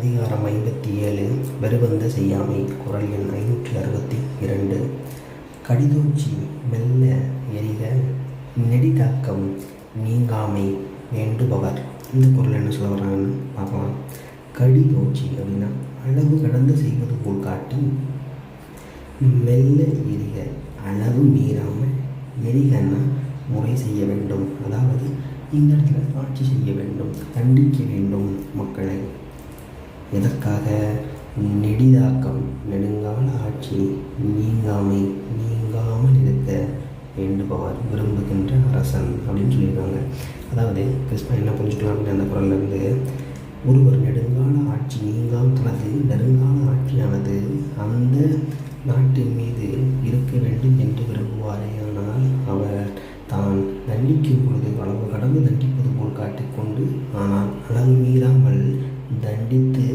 அதிகாரம் ஐம்பத்தி ஏழு வெறுவந்த செய்யாமை குரல் எண் ஐநூற்றி அறுபத்தி இரண்டு கடிதூச்சி மெல்ல எரிக நெடிதாக்கம் நீங்காமை வேண்டுபவர். இந்த குரல் என்ன சொல்ல வர்றாங்கன்னு பார்க்கலாம். கடிதூச்சி அப்படின்னா அளவு கடந்து செய்வது போல் காட்டி மெல்ல எரிக அளவு மீறாமல் எரிகன்னா முறை செய்ய வேண்டும். அதாவது இந்த இடத்துல ஆட்சி செய்ய வேண்டும் தண்டிக்க வேண்டும் மக்களை. எதற்காக? நெடிதாக்கம் நெடுங்கால ஆட்சி நீங்காமை நீங்காமல் இருக்க வேண்டுபவர் விரும்புகின்ற அரசன் அப்படின்னு சொல்லியிருக்காங்க. அதாவது கிருஷ்ணன் என்ன புரிஞ்சுக்கலாம் அப்படின்னு அந்த குரல்ல இருந்து ஒருவர் நெடுங்கால ஆட்சி நீங்காமல் தனது நெடுங்கால ஆட்சியானது அந்த நாட்டின் மீது இருக்க வேண்டும் என்று விரும்புவாரே. ஆனால் அவர் தான் தண்டிக்கும் பொழுது அளவு கடந்து தண்டிப்பது போல் காட்டிக்கொண்டு ஆனால் அளவு மீறாமல் தண்டித்து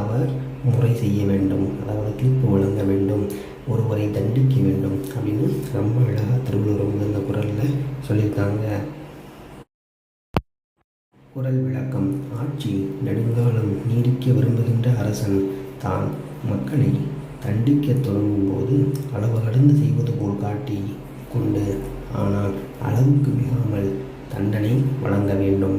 அவர் முறை செய்ய வேண்டும். அதாவது தீர்ப்பு வழங்க வேண்டும். ஒருவரை தண்டிக்க வேண்டும் அப்படின்னு ரொம்ப அழகாக திருவள்ளுவர் வந்து இந்த குரலில் சொல்லியிருக்காங்க. குரல் விளக்கம். ஆட்சி நெடுங்காலம் நீடிக்க விரும்புகின்ற அரசன் தான் மக்களை தண்டிக்க தொடங்கும் போது அளவு கடந்து செய்வது போல் காட்டி கொண்டு ஆனால் அளவுக்கு மிகாமல் தண்டனை வழங்க வேண்டும்.